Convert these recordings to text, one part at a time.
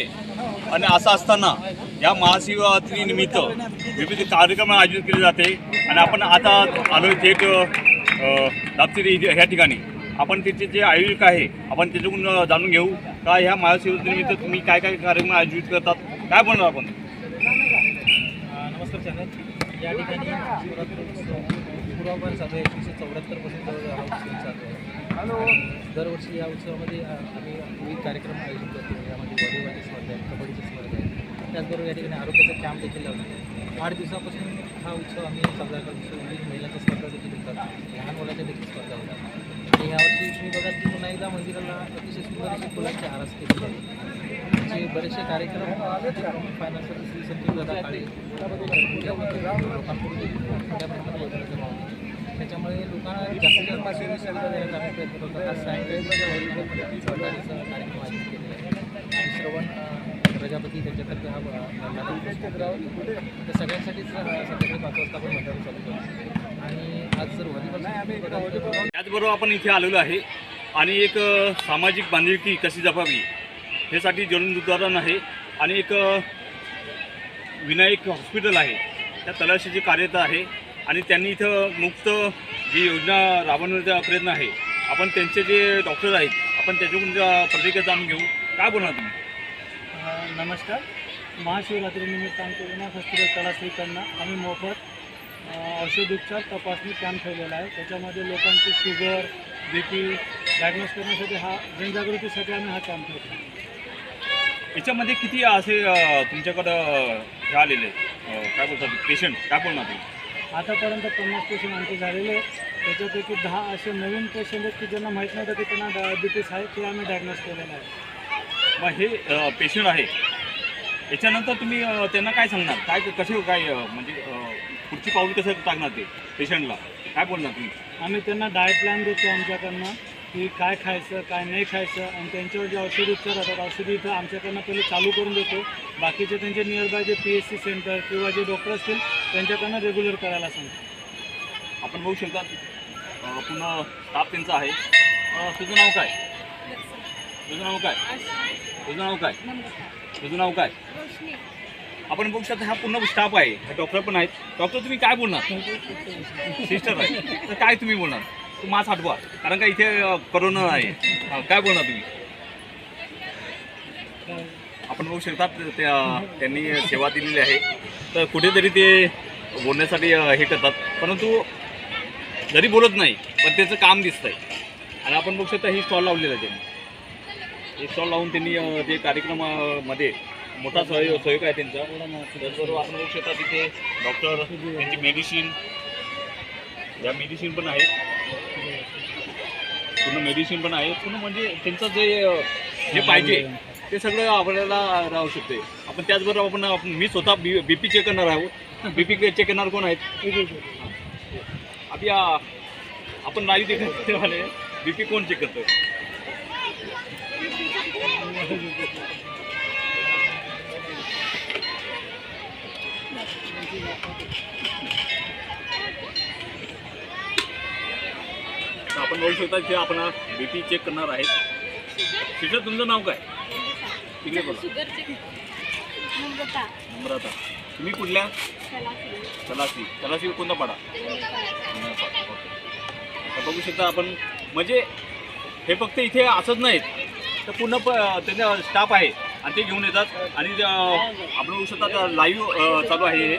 आहे. आणि असं असताना या महाशिवरात्रीनिमित्त विविध कार्यक्रम आयोजित केले जाते. आणि आपण आता आलो थेट अ, दापसिरी ह्या ठिकाणी. आपण तिथे जे आयोजक आहे आपण त्याच्याकडून जाणून घेऊ का ह्या महाशिवरात्रीनिमित्त तुम्ही काय काय कार्यक्रम आयोजित करतात? काय बोलणार आपण? नमस्कार चॅनल. या ठिकाणी शिवरात्रोत्सव चालू आहे एकवीसशे चौऱ्याहत्तरपासून चालू आहे. दरवर्षी या उत्सवामध्ये आम्ही विविध कार्यक्रम आयोजित करतो. यामध्ये वॉलीबॉलची स्पर्धा आहे कबड्डीची स्पर्धा आहे. त्याचबरोबर या ठिकाणी आरोग्याचा कॅम्प देखील लावतो आठ दिवसापासून हा उत्सव आम्ही साजरा करतो. विविध महिलांच्या स्पर्धा देखील होतात. लहान मुलांच्या देखील स्पर्धा होतात. आणि यावर्षी तुम्ही बघा की पुन्हा एकदा मंदिराला अतिशय सुंदर अशी फुलांचे आरास केलेली आहे जे बरेचसे कार्यक्रम फायनान्सर श्री संजीव दादा काळे लोकांकडून जास्तीत जास्त आम्ही प्रयत्न करतो आज कार्यक्रम आयोजित केलेला आहे आणि श्रवण प्रजापती त्यांच्यातर्फे हा तर सगळ्यांसाठीच सध्याकडे पाच वाजता आपण मंडळ चालू करतो आणि आज जर व्हॉलीबॉल त्याचबरोबर आपण इथे आलेलो आहे. आणि एक सामाजिक बांधिलकी कशी जपावी ह्यासाठी जनउदाहरण आहे. आणि एक विनायक हॉस्पिटल आहे. त्या तलाशीचे कार्यता आहे. आणि त्यांनी इथं मुक्त जी योजना राबवण्याचा प्रयत्न आहे आपण त्यांचे जे डॉक्टर आहेत आपण त्याच्याकडून प्रतिक्रिया जाणून घेऊ. काय बोलणार तुम्ही? नमस्कार. महाशिवरात्रीनिमित्त आमच्या विनायक हॉस्पिटल तलासरीकडनं आम्ही मोफत औषधोपचार तपासणी कॅम्प ठेवलेला आहे. त्याच्यामध्ये लोकांची शुगर बी पी डायग्नोस करण्यासाठी हा जनजागृतीसाठी आम्ही हा कॅम्प ठेवतो याच्यामध्ये किती असे तुमच्याकडं हे आलेले काय बोलतात? पेशंट काय बोलणार तुम्ही? आतापर्यंत पन्नास पेशंट आमचे झालेले आहेत. त्याच्यापैकी दहा असे नवीन पेशंट आहेत की ज्यांना माहीत नव्हतं की त्यांना डायबिटीस आहे ते आम्ही डायग्नोस केलेलं आहे. मग हे पेशंट आहे. याच्यानंतर तुम्ही त्यांना काय सांगणार? काय कसे काय म्हणजे पुढची पाऊल कसं टाकणार ते पेशंटला काय बोलणार तुम्ही? आम्ही त्यांना डाएट प्लॅन देतो आमच्याकडनं. की काय खायचं काय नाही खायचं आणि त्यांच्यावर जे औषधी उपचार होतात औषधी इथं आमच्याकडनं पहिले चालू करून देतो. बाकीचे त्यांचे nearby J P S C centre किंवा जे डॉक्टर असतील त्यांच्याकडनं रेग्युलर करायला सांगतो. आपण बघू शकता पुन्हा स्टाफ त्यांचा आहे. तुझं नाव काय? तुझं नाव काय? तुझं नाव काय? तुझं नाव काय? आपण बघू शकता हा पूर्ण स्टाफ आहे. हा डॉक्टर पण आहेत. डॉक्टर तुम्ही काय बोलणार? सिस्टर आहे. तर काय तुम्ही बोलणार? मास मास्क हटवा कारण का इथे करोना आहे. काय बोलणार तुम्ही? आपण बघू शकता त्या त्यांनी सेवा दिलेली आहे. तर कुठेतरी ते बोलण्यासाठी हे करतात. परंतु जरी बोलत नाही पण त्याचं काम दिसतंय. आणि आपण बघू शकता ही स्टॉल लावलेलं आहे त्यांनी. हे स्टॉल लावून त्यांनी जे ते कार्यक्रमामध्ये मोठा सहयोग सहयोग आहे त्यांचा. त्याचबरोबर आपण बघू शकता तिथे डॉक्टर त्यांची मेडिसिन या मेडिसिन पण आहेत. पूर्ण मेडिसिन पण आहे. पूर्ण म्हणजे त्यांचं जे जे पाहिजे ते सगळं आपल्याला राहू शकते. आपण त्याचबरोबर आपण आपण- मी स्वतः बी बी पी चेक करणार आहोत बी पी चेक करणार कोण आहेत? अभी आ, आपण नाही ते वाले बी पी कोण चेक करतो आपण बघू शकता की आपण बी पी चेक करणार आहे शिक्षक तुमचं नाव काय? तिकडे बघा नंबर आता तुम्ही कुठल्या? तलासी तलासी कोणता पाडा? बघू शकता आपण. म्हणजे हे फक्त इथे असंच नाहीत. तर पूर्ण प त्यांचा स्टाफ आहे आणि ते घेऊन येतात. आणि आपण बघू शकता लाईव्ह चालू आहे हे.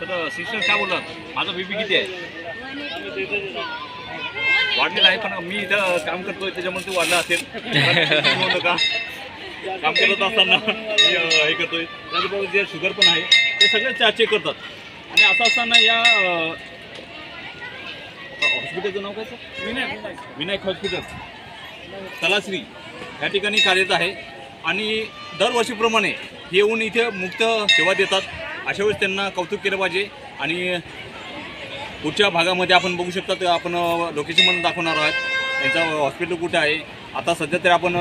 तर शिक्षक काय बोलतात माझा बीपी किती आहे? वाढलेला आहे पण मी इथं काम करतोय त्याच्यामुळे ते वाढला असेल. नका काम करत असताना हे करतोय. त्याचबरोबर जे शुगर पण आहे ते सगळे चेक करतात. आणि असं असताना या हॉस्पिटलचं नाव काय सर विनायक. विनायक हॉस्पिटल तलाश्री या ठिकाणी कार्यरत आहे. आणि दरवर्षीप्रमाणे येऊन इथे मुक्त सेवा देतात. अशा वेळेस त्यांना कौतुक केलं पाहिजे. आणि पुढच्या भागामध्ये आपण बघू शकता तर आपण लोकेशन पण दाखवणार आहोत. त्यांचं हॉस्पिटल कुठे आहे? आता सध्या तर आपण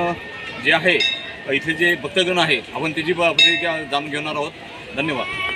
जे आहे इथले जे भक्तगण आहे आपण त्याची प्रतिक्रिया जाणून घेणार आहोत. धन्यवाद.